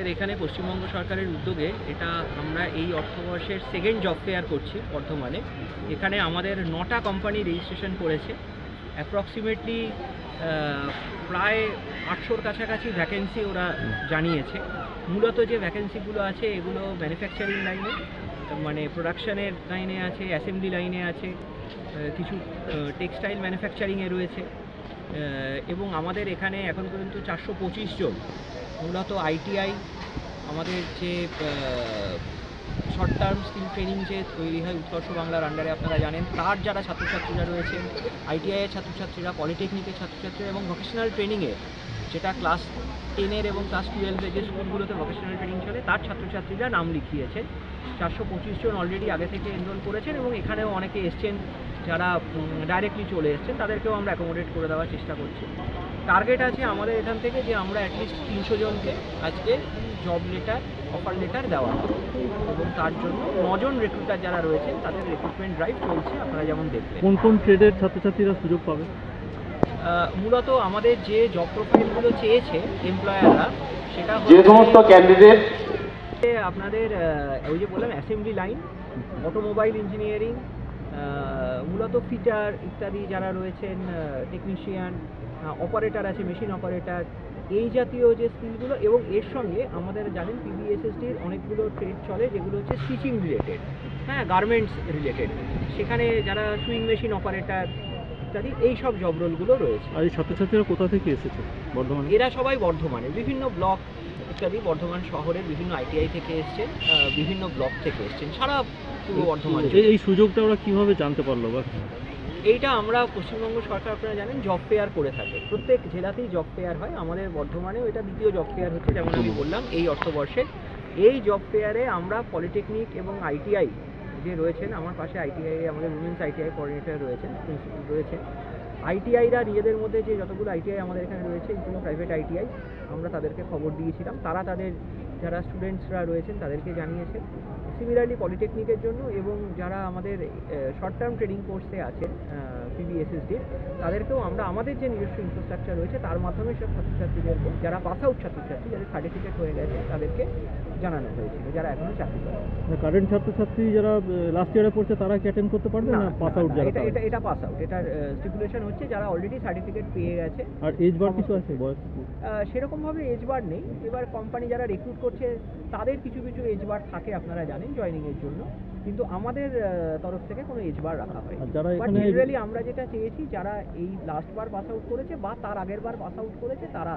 আমাদের এখানে পশ্চিমবঙ্গ সরকারের উদ্যোগে এটা আমরা এই অর্থবর্ষের সেকেন্ড জব ফেয়ার করছি বর্ধমানে। এখানে আমাদের নটা কোম্পানি রেজিস্ট্রেশন করেছে। অ্যাপ্রক্সিমেটলি প্রায় আটশোর কাছাকাছি ভ্যাকেন্সি ওরা জানিয়েছে। মূলত যে ভ্যাকেন্সিগুলো আছে, এগুলো ম্যানুফ্যাকচারিং লাইনে মানে প্রোডাকশানের লাইনে আছে অ্যাসেম্বলি লাইনে আছে কিছু টেক্সটাইল ম্যানুফ্যাকচারিংয়ে রয়েছে। এবং আমাদের এখানে এখন পর্যন্ত চারশো পঁচিশ জন মূলত আইটিআই আমাদের যে শর্ট টার্ম স্কিল ট্রেনিং যে তৈরি হয় উৎকর্ষ বাংলার আন্ডারে আপনারা জানেন, তার যারা ছাত্রছাত্রীরা রয়েছেন আইটিআইয়ের ছাত্রছাত্রীরা পলিটেকনিকের ছাত্রছাত্রীরা এবং ভোকেশনাল ট্রেনিংয়ে যেটা ক্লাস টেনের এবং ক্লাস টুয়েলভে যে স্কুলগুলোতে ভোকেশনাল ট্রেনিং চলে, তার ছাত্রছাত্রীরা নাম লিখিয়েছেন। চারশো পঁচিশ জন অলরেডি আগে থেকে এনরোল করেছেন এবং এখানেও অনেকে এসছেন, যারা ডাইরেক্টলি চলে এসছেন, তাদেরকেও আমরা অ্যাকোমোডেট করে দেওয়ার চেষ্টা করছি। টার্গেট আছে আমাদের এখান থেকে যে আমরা অ্যাটলিস্ট তিনশো জনকে আজকে জব লেটার অফার লেটার দেওয়া এবং তার জন্য নজন রিক্রুটার যারা রয়েছেন তাদের রিক্রুটমেন্ট ড্রাইভ চলছে আপনারা যেমন দেখলেন। কোন কোন ট্রেডের ছাত্রছাত্রীরা সুযোগ পাবে? মূলত আমাদের যে জব প্রোফাইলগুলো চেয়েছে এমপ্লয়াররা সেটা যে হচ্ছে সমস্ত ক্যান্ডিডেট আপনাদের ওই যে বললাম অ্যাসেম্বলি লাইন অটোমোবাইল ইঞ্জিনিয়ারিং মূলত ফিটার ইত্যাদি যারা রয়েছেন টেকনিশিয়ান অপারেটর আছে মেশিন অপারেটর এই জাতীয় যে স্কিলগুলো এবং এর সঙ্গে আমাদের জানেন পিবিএসএসডির অনেকগুলো ট্রেড চলে যেগুলো হচ্ছে স্টিচিং রিলেটেড হ্যাঁ গার্মেন্টস রিলেটেড সেখানে যারা সুইং মেশিন অপারেটর ইত্যাদি এই সব জব রোলগুলো রয়েছে। আর এই ছাত্রছাত্রীরা কোথা থেকে এসেছে বর্ধমানে? এরা সবাই বর্ধমানে। বিভিন্ন ব্লক ইত্যাদি বর্ধমান শহরের বিভিন্ন আইটিআই থেকে এসছেন বিভিন্ন ব্লক থেকে এসছেন। সারা পূর্ব বর্ধমান এই সুযোগটা ওরা কীভাবে জানতে পারল বা? এইটা আমরা পশ্চিমবঙ্গ সরকার আপনারা জানেন জব ফেয়ার করে থাকে। প্রত্যেক জেলাতেই জব ফেয়ার হয়। আমাদের বর্ধমানেও এটা দ্বিতীয় জব ফেয়ার হচ্ছে যেমন আমি বললাম এই অর্থবর্ষে এই জব ফেয়ারে আমরা পলিটেকনিক এবং আইটিআই যে রয়েছেন আমার পাশে আইটিআই আমাদের উমেন্স আইটিআই কোঅর্ডিনেটর রয়েছেন প্রিন্সিপাল রয়েছেন। আইটিআইরা নিজেদের মধ্যে যে যতগুলো আইটিআই আমাদের এখানে রয়েছে কোনো প্রাইভেট আইটিআই আমরা তাদেরকে খবর দিয়েছিলাম। তারা তাদের যারা স্টুডেন্টসরা রয়েছেন তাদেরকে জানিয়েছেন সিমিলারলি পলিটেকনিকের জন্য এবং যারা আমাদের শর্ট টার্ম ট্রেডিং কোর্সে আছেন পিবিএসএসডির তাদেরকেও আমরা আমাদের যে নিজস্ব ইনফ্রাস্ট্রাকচার রয়েছে তার মাধ্যমে সব ছাত্রছাত্রীদেরকে যারা পাস আউট ছাত্রছাত্রী যাদের সার্টিফিকেট হয়ে গেছে তাদেরকে জানানো হয়েছিল যারা এখনও চাকরি করে। কারেন্ট ছাত্রছাত্রী যারা লাস্ট ইয়ারে পড়ছে তারা কি অ্যাটেন্ড করতে পারবে? না পাস আউট যারা এটা? এটা এটা পাস আউট এটার স্টিপুলেশন হচ্ছে যারা অলরেডি সার্টিফিকেট পেয়ে গেছে। আর এজ বার কিছু আছে বয়স? সেরকমভাবে এজ বার নেই। এবার কোম্পানি যারা রিক্রুট করছে তাদের কিছু কিছু এজ বার থাকে আপনারা জানেন জয়েনিংয়ের জন্য কিন্তু আমাদের তরফ থেকে কোনো এজবার রাখা হয় বাট জেনারেলি আমরা যেটা চেয়েছি যারা এই লাস্ট বার পাস আউট করেছে বা তার আগের বার পাস আউট করেছে তারা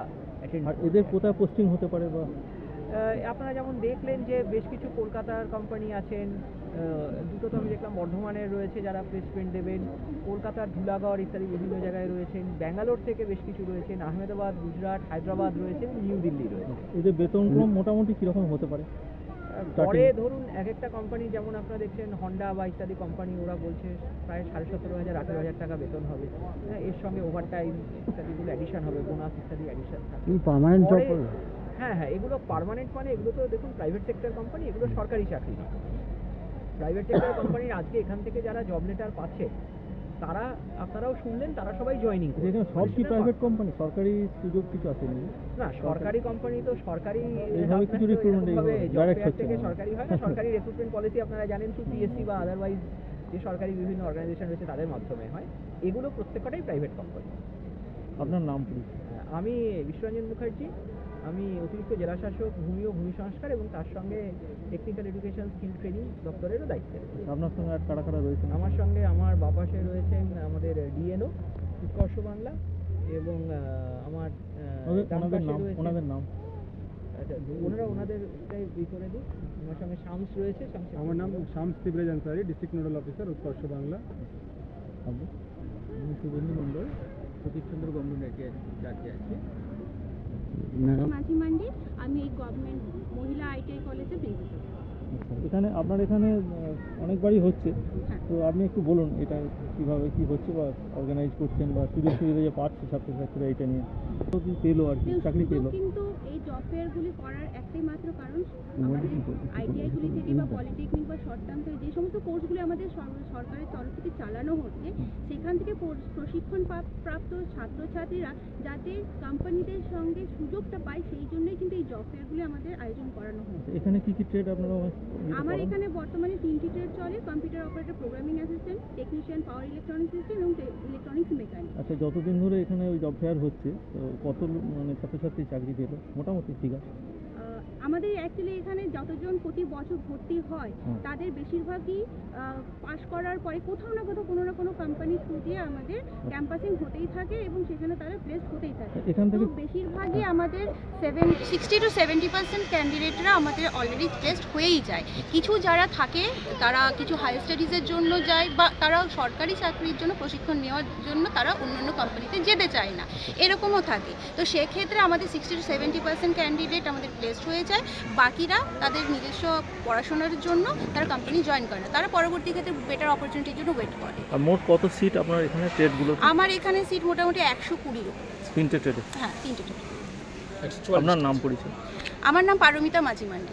এদের কোথায় পোস্টিং হতে পারে বা আপনারা যেমন দেখলেন যে বেশ কিছু কলকাতার কোম্পানি আছেন আহ, দুটো তো আমি দেখলাম বর্ধমানের রয়েছে যারা প্লেসমেন্ট দেবেন কলকাতার ধুলাগড় ইত্যাদি বিভিন্ন জায়গায় রয়েছেন ব্যাঙ্গালোর থেকে বেশ কিছু রয়েছেন আহমেদাবাদ গুজরাট হায়দ্রাবাদ রয়েছেন নিউ দিল্লি রয়েছে। এদের বেতনক্রম মোটামুটি কীরকম হতে পারে? পরে ধরুন এক একটা কোম্পানি যেমন আপনারা দেখছেন হন্ডা বা ইত্যাদি কোম্পানি ওরা বলছে প্রায় সাড়ে সতেরো হাজার আঠেরো হাজার টাকা বেতন হবে। হ্যাঁ, এর সঙ্গে ওভারটাইম ইত্যাদিগুলো অ্যাডিশন হবে বোনাস ইত্যাদি অ্যাডিশন থাকবে। পার্মানেন্ট হ্যাঁ হ্যাঁ এগুলো পার্মানেন্ট মানে এগুলো তো দেখুন প্রাইভেট সেক্টর কোম্পানি এগুলো সরকারি চাকরি। না প্রাইভেট সেক্টর কোম্পানির আজকে এখান থেকে যারা জব লেটার পাচ্ছে তারা আপনারাও শুনলেন তারা সবাই জয়েনিং এখানে সব কি প্রাইভেট কোম্পানি সরকারি সুযোগ কিছু আছে না সরকারি কোম্পানি তো সরকারি এইভাবে কিছু এইভাবে direct হচ্ছে থেকে সরকারি হয় না সরকারি রিক্রুটমেন্ট পলিসি আপনারা জানেন থ্রু পিএসসি বা আদারওয়াইজ যে সরকারি বিভিন্ন অর্গানাইজেশন রয়েছে তাদের মাধ্যমে হয়। এগুলো প্রত্যেকটাই প্রাইভেট কোম্পানি আপনার নাম আমি বিশ্বরঞ্জন মুখার্জি আমি অতিরিক্ত জেলা শাসক ভূমি ও ভূমি সংস্কার এবং তার সঙ্গে টেকনিক্যাল এডুকেশন স্কিল ট্রেনিং দপ্তরেরও দায়িত্বে। রয়েছি। আপনার সঙ্গে আর কারা কারা রয়েছেন? আমার সঙ্গে আমার বাপাশে রয়েছেন আমাদের ডিএনও উৎকর্ষ বাংলা এবং আমার ওনাদের নাম ওনাদের নাম? আচ্ছা ওনারা ওনাদের ই করে দিই আমার সঙ্গে শামস রয়েছে আমার নাম Shams Tabrez Ansari district nodal officer Utkarsh Bangla. আমি শুভেন্দু মণ্ডল প্রদীপচন্দ্র গঙ্গনাটি রাজ্যে আছি। মাঝি মান্ডি আমি এই গভর্নমেন্ট মহিলা আইটিআই কলেজে প্রিন্সিপাল এখানে আপনার এখানে অনেক অনেকবারই হচ্ছে। হ্যাঁ। তো আপনি একটু বলুন এটা কীভাবে কি হচ্ছে বা অর্গানাইজ করছেন বা সুযোগ সুবিধা যে পাচ্ছে ছাত্রছাত্রীরা এটা নিয়ে। পেল আর কি? চাকরি পেল? কিন্তু এই গুলি ফেয়ারগুলি করার একটাই মাত্র কারণ আমাদের আইটিআইগুলি থেকে বা পলিটেকনিক বা শর্ট টার্ম থেকে যে সমস্ত কোর্সগুলি আমাদের সরকারের তরফ থেকে চালানো হচ্ছে সেখান থেকে পর- প্রশিক্ষণ প্রাপ্ত ছাত্রছাত্রীরা যাতে কোম্পানিদের সঙ্গে সুযোগটা পায় সেই জন্যই কিন্তু এই জব ফেয়ারগুলি আমাদের আয়োজন করানো হয়। এখানে কি কি ট্রেড আপনারা আমার এখানে বর্তমানে তিনটি ট্রেড চলে computer operator programming assistant technician power electronic system এবং ইলেকট্রনিক্স মেকানিক আচ্ছা যতদিন ধরে এখানে ওই জব ফেয়ার হচ্ছে তো কত মানে ছাত্রছাত্রী চাকরি পেল? মোটামুটি ঠিক আছে। আমাদের অ্যাকচুয়ালি এখানে যতজন প্রতি বছর ভর্তি হয় তাদের বেশিরভাগই পাশ করার পরে কোথাও না কোথাও কোনো না কোনো কোম্পানি থ্রু দিয়ে আমাদের ক্যাম্পাসিং হতেই থাকে এবং সেখানে তারা প্লেস হতেই থাকে। তো বেশিরভাগই আমাদের seven sixty to seventy percent ক্যান্ডিডেটরা আমাদের অলরেডি টেস্ট হয়েই যায়। কিছু যারা থাকে তারা কিছু হায়ার স্টাডিজের জন্য যায় বা তারা সরকারি চাকরির জন্য প্রশিক্ষণ নেওয়ার জন্য তারা অন্যান্য কোম্পানিতে যেতে চায় না। এরকমও থাকে। তো সেক্ষেত্রে আমাদের sixty to seventy percent candidate আমাদের প্লেসড হয়ে যায়। বাকিরা তাদের নিজস্ব পড়াশোনার জন্য তারা কোম্পানি জয়েন করে না। তারা পরবর্তী ক্ষেত্রে বেটার অপরচুনিটির জন্য ওয়েট করে। আর মোট কত সিট আপনার এখানে ট্রেডগুলো আমার এখানে সিট মোটামুটি একশো কুড়ির উপর তিনটে ট্রেডে হ্যাঁ তিনটে ট্রেডে আপনার নাম পরিচয়? আমার নাম পারমিতা মাঝিমান্ডি।